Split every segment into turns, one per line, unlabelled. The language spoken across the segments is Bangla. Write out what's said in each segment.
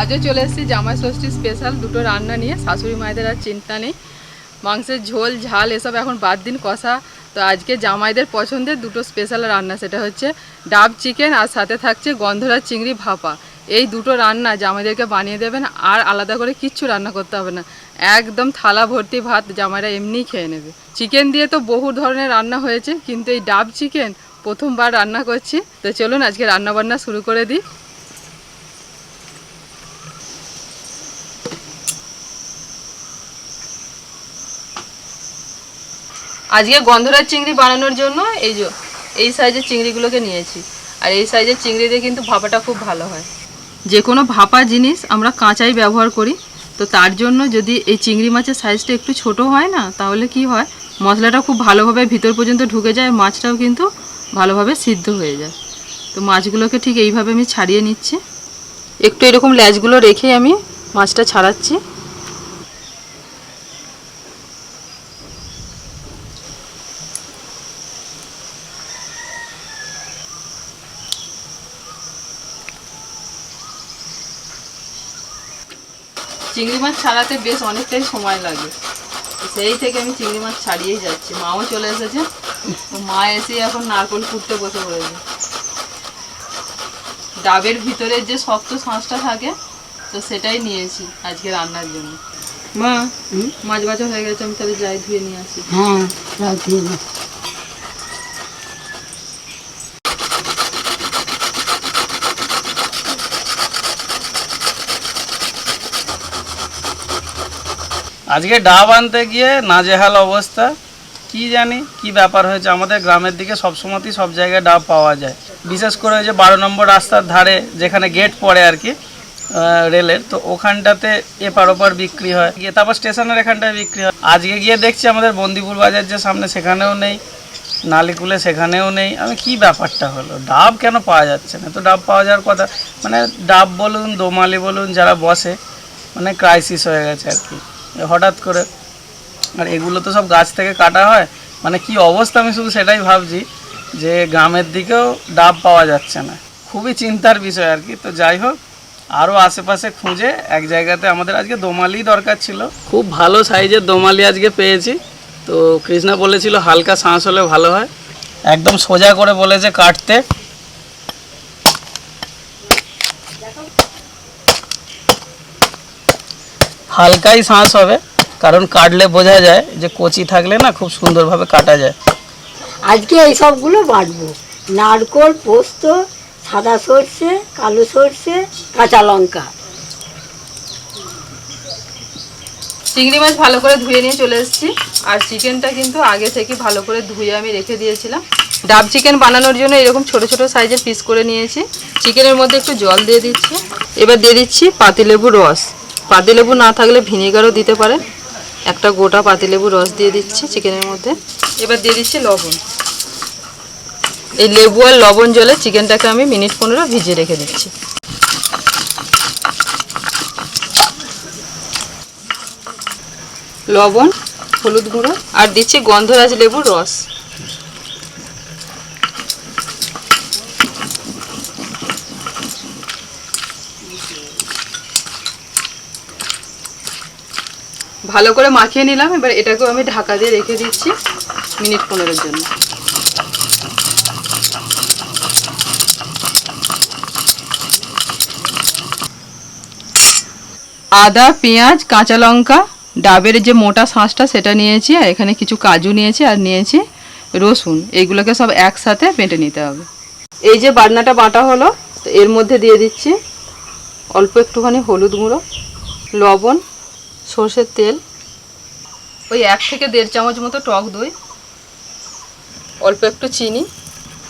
আজও চলে এসেছি জামাই ষষ্ঠী স্পেশাল দুটো রান্না নিয়ে, শাশুড়ি মায়েদের আর চিন্তা নেই। মাংসের ঝোল, ঝাল, এসব এখন বাদ দিন কষা। তো আজকে জামাইদের পছন্দের দুটো স্পেশাল রান্না, সেটা হচ্ছে ডাব চিকেন আর সাথে থাকছে গন্ধরা চিংড়ি ভাপা। এই দুটো রান্না জামাইদেরকে বানিয়ে দেবেন আর আলাদা করে কিচ্ছু রান্না করতে হবে না। একদম থালা ভর্তি ভাত জামাইরা এমনিই খেয়ে নেবে। চিকেন দিয়ে তো বহু ধরনের রান্না হয়েছে, কিন্তু এই ডাব চিকেন প্রথমবার রান্না করছি। তো চলুন আজকে রান্না বান্না শুরু করে দিই। আজকে গন্ধরাজ চিংড়ি বানানোর জন্য এই যে, এই সাইজের চিংড়িগুলোকে নিয়েছি। আর এই সাইজের চিংড়ি দিয়ে কিন্তু ভাপাটা খুব ভালো হয়। যে কোনো ভাপা জিনিস আমরা কাঁচাই ব্যবহার করি। তো তার জন্য যদি এই চিংড়ি মাছের সাইজটা একটু ছোট হয় না, তাহলে কি হয়? মশলাটা খুব ভালোভাবে ভিতর পর্যন্ত ঢুকে যায়, মাছটাও কিন্তু ভালোভাবে সিদ্ধ হয়ে যায়। তো মাছগুলোকে ঠিক এইভাবে আমি ছাড়িয়ে নিচ্ছি। একটু এরকম ল্যাচগুলো রেখে আমি মাছটা ছাড়াচ্ছি। চিংড়ি মাছ ছাড়াতে বেশ অনেকটাই সময় লাগে। সেই থেকে আমি চিংড়ি মাছ ছাড়িয়েই যাচ্ছি। মাও চলে এসেছে। মা এসে এখন নারকোল কুটতে বসে পড়েছে। ডাবের ভিতরে যে শক্ত শাঁসটা থাকে তো সেটাই নিয়েছি আজকে রান্নার জন্য। মা মাছ বাজা হয়ে গেছে আমি তাহলে যাই ধুয়ে নিয়ে আসি।
হ্যাঁ
আজকে ডাব আনতে গিয়ে নাজেহাল অবস্থা। কি জানি কি ব্যাপার হয়েছে, আমাদের গ্রামের দিকে সবসময়তেই সব জায়গায় ডাব পাওয়া যায়। বিশেষ করে যে বারো নম্বর রাস্তার ধারে যেখানে গেট পড়ে আর কি রেলের, তো ওখানটাতে এপার ওপার বিক্রি হয়। গিয়ে তারপর স্টেশনের এখানটায় বিক্রি হয়। আজকে গিয়ে দেখছি আমাদের বন্দিপুর বাজার যে সামনে সেখানেও নেই, নালিকুলে সেখানেও নেই। আমি কি ব্যাপারটা হলো? ডাব কেন পাওয়া যাচ্ছে না? তো ডাব পাওয়া যাওয়ার কথা। মানে ডাব বলুন, দোমালি বলুন, যারা বসে মানে ক্রাইসিস হয়ে গেছে আর কি। হঠাৎ করে। আর এগুলো তো সব গাছ থেকে কাটা হয়। মানে কি অবস্থা আমি শুধু সেটাই ভাবছি যে গ্রামের দিকেও ডাব পাওয়া যাচ্ছে না। খুবই চিন্তার বিষয় আর কি। তো যাই হোক আরও আশেপাশে খুঁজে এক জায়গাতে আমাদের আজকে দোমালি দরকার ছিল। খুব ভালো সাইজের দোমালি আজকে পেয়েছি। তো কৃষ্ণা বলেছিল হালকা শাঁস হলে ভালো হয়। একদম সোজা করে বলেছে কাটতে। হালকাই শাঁস হবে কারণ কাটলে বোঝা যায় যে কচি থাকলে না খুব সুন্দরভাবে কাটা যায়।
আজকে এই সবগুলো বাটবো। নারকোল পোস্ত সাদা সর্ষে কালো সর্ষে কাঁচা লঙ্কা।
চিংড়ি মাছ ভালো করে ধুয়ে নিয়ে চলে এসেছি। আর চিকেনটা কিন্তু আগে থেকে ভালো করে ধুয়ে আমি রেখে দিয়েছিলাম। ডাব চিকেন বানানোর জন্য এরকম ছোট ছোট সাইজের পিস করে নিয়েছি। চিকেনের মধ্যে একটু জল দিয়ে দিচ্ছি। এবার দিয়ে দিচ্ছি পাতিলেবু রস। পাতিলেবু না থাকলে ভিনেগারও দিতে পারেন। একটা গোটা পাতিলেবু রস দিয়ে দিচ্ছি চিকেনের মধ্যে। এবার দিয়ে দিচ্ছি লবণ। এই লেবু আর লবণ জলে চিকেনটাকে আমি মিনিট পনেরো ভিজিয়ে রেখে দিচ্ছি। লবণ, হলুদ গুঁড়ো আর দিচ্ছি গন্ধরাজ লেবুর রস। ভালো করে মাখিয়ে নিলাম, এবার এটাকেও আমি ঢাকা দিয়ে রেখে দিচ্ছি মিনিট পনেরোর জন্য। আদা, পেঁয়াজ, কাঁচা লঙ্কা, ডাবের যে মোটা শাঁসটা সেটা নিয়েছি, আর এখানে কিছু কাজু নিয়েছি আর নিয়েছি রসুন এইগুলোকে সব একসাথে বেটে নিতে হবে। এই যে বাটনাটা বাটা হলো, তো এর মধ্যে দিয়ে দিচ্ছি অল্প একটুখানি হলুদ গুঁড়ো, লবণ সর্ষের তেল, ওই এক থেকে দেড় চামচ মতো টক দই, অল্প একটু চিনি,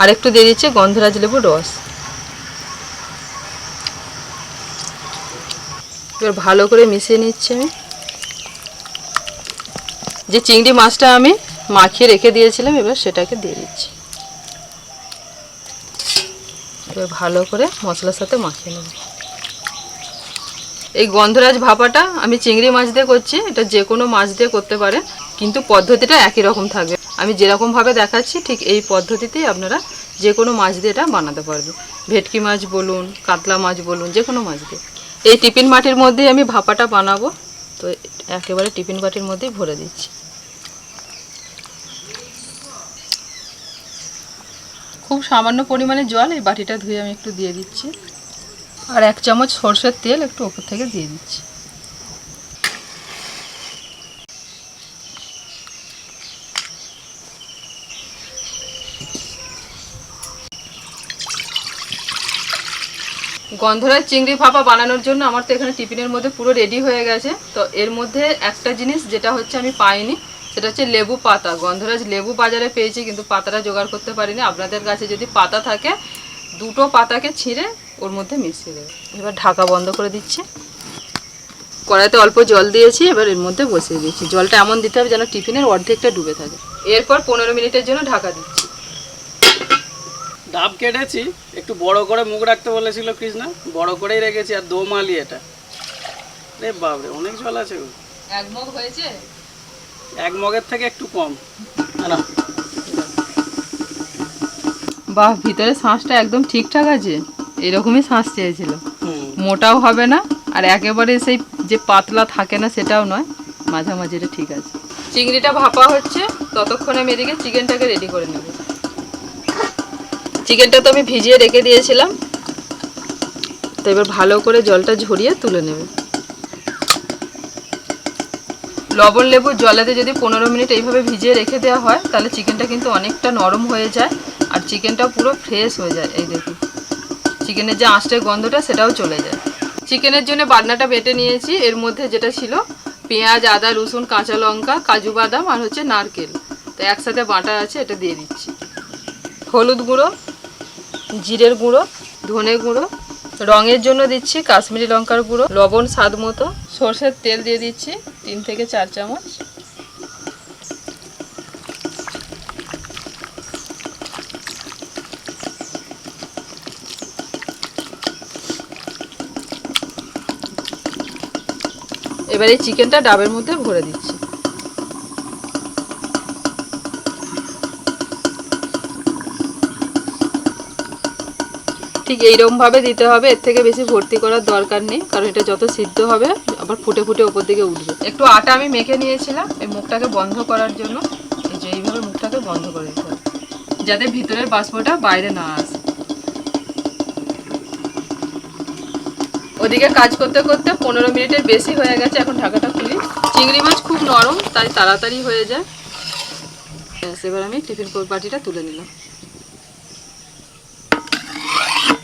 আর একটু দিয়ে দিচ্ছি গন্ধরাজ লেবুর রস। এবার ভালো করে মিশিয়ে নিচ্ছি আমি। যে চিংড়ি মাছটা আমি মাখিয়ে রেখে দিয়েছিলাম, এবার সেটাকে দিয়ে দিচ্ছি। এবার ভালো করে মশলার সাথে মাখিয়ে নেব। এই গন্ধরাজ ভাপাটা আমি চিংড়ি মাছ দিয়ে করছি, এটা যে কোনো মাছ দিয়ে করতে পারেন, কিন্তু পদ্ধতিটা একই রকম থাকবে আমি যেরকমভাবে দেখাচ্ছি, ঠিক এই পদ্ধতিতেই আপনারা যে কোনো মাছ দিয়ে এটা বানাতে পারবে ভেটকি মাছ বলুন, কাতলা মাছ বলুন, যে কোনো মাছ দিয়ে। এই টিফিন মাটির মধ্যেই আমি ভাপাটা বানাবো, তো একেবারে টিফিন বাটির মধ্যেই ভরে দিচ্ছি। খুব সামান্য পরিমাণে জল এই বাটিটা ধুয়ে আমি একটু দিয়ে দিচ্ছি। আর এক চামচ সর্ষের তেল একটু ওপর থেকে দিয়ে দিচ্ছি। গন্ধরাজ চিংড়ি ভাপা বানানোর জন্য আমার তো এখানে টিফিনের মধ্যে পুরো রেডি হয়ে গেছে। তো এর মধ্যে একটা জিনিস যেটা হচ্ছে আমি পাইনি, সেটা হচ্ছে লেবু পাতা। গন্ধরাজ লেবু বাজারে পেয়েছি, কিন্তু পাতাটা জোগাড় করতে পারিনি। আপনাদের কাছে যদি পাতা থাকে, দুটো পাতাকে ছিঁড়ে ওর মধ্যে মিশিয়ে দেবে। এবার ঢাকা বন্ধ করে দিচ্ছি। কড়াইতে অল্প জল দিয়েছি এবার এর মধ্যে বসিয়ে দিয়েছি। জলটা এমন দিতে হবে যেন টিফিনের অর্ধেকটা ডুবে থাকে। এরপর পনেরো মিনিটের জন্য ঢাকা দিচ্ছি।
ডাব কেটেছি একটু বড় করে মুখ রাখতে বলেছিল কৃষ্ণা। বড় করেই রেখেছি আর দোমালি এটা। রে বাবরে অনেক জল আছে
এক মগ হয়েছে?
এক মগের থেকে একটু কম। না
বাহ ভিতরে শাঁসটা একদম ঠিকঠাক আছে। এরকমই শাঁস চেয়েছিল। মোটাও হবে না, আর একেবারে সেই যে পাতলা থাকে না সেটাও নয়, মাঝামাঝি এটা ঠিক আছে। চিংড়িটা ভাপা হচ্ছে, ততক্ষণে আমি এদিকে চিকেনটাকে রেডি করে নেব। চিকেনটা তো আমি ভিজিয়ে রেখে দিয়েছিলাম, তো এবার ভালো করে জলটা ঝরিয়ে তুলে নেব। লবণ লেবু জলেতে যদি পনেরো মিনিট এইভাবে ভিজিয়ে রেখে দেওয়া হয়, তাহলে চিকেনটা কিন্তু অনেকটা নরম হয়ে যায়, আর চিকেনটা পুরো ফ্রেশ হয়ে যায়, এই দেখুন। চিকেনের যে আঁশটের গন্ধটা, সেটাও চলে যায়। চিকেনের জন্য বাটনাটা বেটে নিয়েছি। এর মধ্যে যেটা ছিল, পেঁয়াজ, আদা, রসুন, কাঁচা লঙ্কা, কাজু বাদাম আর হচ্ছে নারকেল। তো একসাথে বাটা আছে, এটা দিয়ে দিচ্ছি। হলুদ গুঁড়ো, জিরের গুঁড়ো, ধনে গুঁড়ো, রঙের জন্য দিচ্ছি কাশ্মীরি লঙ্কার গুঁড়ো, লবণ স্বাদ মতো, সর্ষের তেল দিয়ে দিচ্ছি, তিন থেকে চার চামচ। এবার এই চিকেনটা ডাবের মধ্যে ভরে দিচ্ছি। ঠিক এইরকমভাবে দিতে হবে, এর থেকে বেশি ভর্তি করার দরকার নেই, কারণ এটা যত সিদ্ধ হবে, আবার ফুটে ফুটে ওপর দিকে উঠবে। একটু আটা আমি মেখে নিয়েছিলাম, এই মুখটাকে বন্ধ করার জন্য, এই যে এইভাবে মুখটাকে বন্ধ করে দিতে হবে, যাতে ভিতরের বাষ্পটা বাইরে না আসে। ওদিকে কাজ করতে করতে পনেরো মিনিটের বেশি হয়ে গেছে, এখন ঢাকাটা খুলি। চিংড়ি মাছ খুব নরম, তাই তাড়াতাড়ি হয়ে যায়। এবার আমি টিফিন বাটিটা তুলে নিলাম।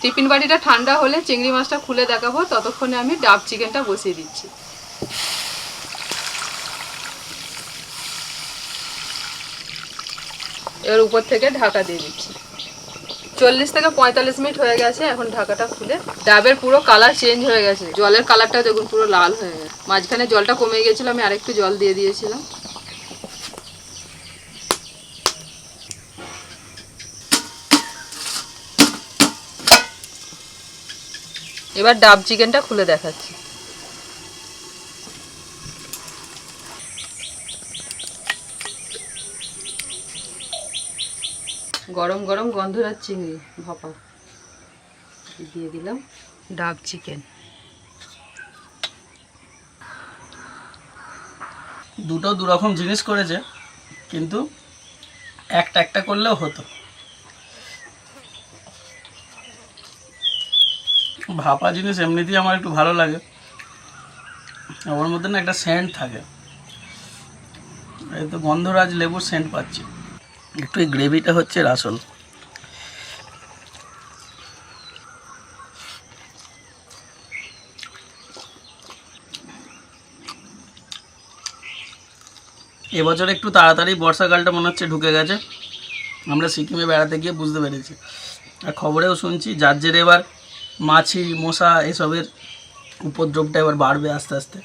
টিফিন বাটিটা ঠান্ডা হলে চিংড়ি মাছটা খুলে দেখাবো, ততক্ষণে আমি ডাব চিকেনটা বসিয়ে দিচ্ছি। এবার উপর থেকে ঢাকা দিয়ে দিচ্ছি। চল্লিশ থেকে পঁয়তাল্লিশ মিনিট হয়ে গেছে, এখন ঢাকাটা খুলে। ডাবের পুরো কালার চেঞ্জ হয়ে গেছে। জলের কালারটা দেখুন, পুরো লাল হয়ে গেছে। মাঝখানে জলটা কমে গিয়েছিল আমি আরেকটু জল দিয়ে দিয়েছিলাম। এবার ডাব চিকেনটা খুলে দেখাচ্ছি। গরম গরম গন্ধরাজ চিংড়ি ভাপা। দিয়ে দিলাম ডাক চিকেন।
দুটো দু রকম জিনিস করেছে, কিন্তু একটা একটা করলেও হতো। ভাপা জিনিস এমনিতেই আমার একটু ভালো লাগে। ওর মধ্যে না একটা সেন্ট থাকে। এই তো গন্ধরাজ লেবুর সেন্ট পাচ্ছি। একটু এই গ্রেভিটা হচ্ছে আসল এবছর একটু তাড়াতাড়ি বর্ষাকালটা মনে হচ্ছে ঢুকে গেছে। আমরা সিকিমে বেড়াতে গিয়ে বুঝতে পেরেছি। আর খবরেও শুনছি, যার জেরে এবার মাছি, মশা এসবের উপদ্রবটা এবার বাড়বে আস্তে আস্তে।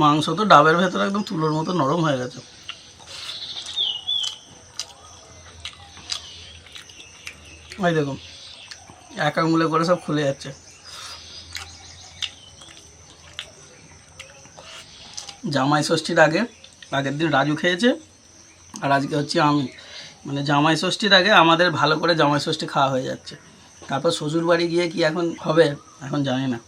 মাংস তো ডাবের ভেতরে একদম তুলোর মতো নরম হয়ে গেছে। ওই দেখুন, এক আঙুলে করে সব খুলে যাচ্ছে। জামাই ষষ্ঠীর আগে, আগের দিন রাজু খেয়েছে, আর আজকে হচ্ছে আমি। মানে জামাই ষষ্ঠীর আগে আমাদের ভালো করে জামাই ষষ্ঠী খাওয়া হয়ে যাচ্ছে। তারপর শ্বশুর বাড়ি গিয়ে কি এখন হবে? এখন জানি না।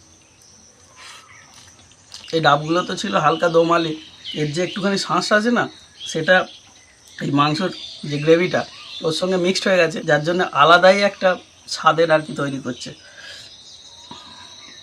এই ডাবগুলো তো ছিল হালকা দোমালি। এর যে একটুখানি শাঁস আছে না, সেটা এই মাংসর যে গ্রেভিটা, ওর সঙ্গে মিক্সড হয়ে গেছে, যার জন্য আলাদাই একটা স্বাদের আর কি তৈরি করছে।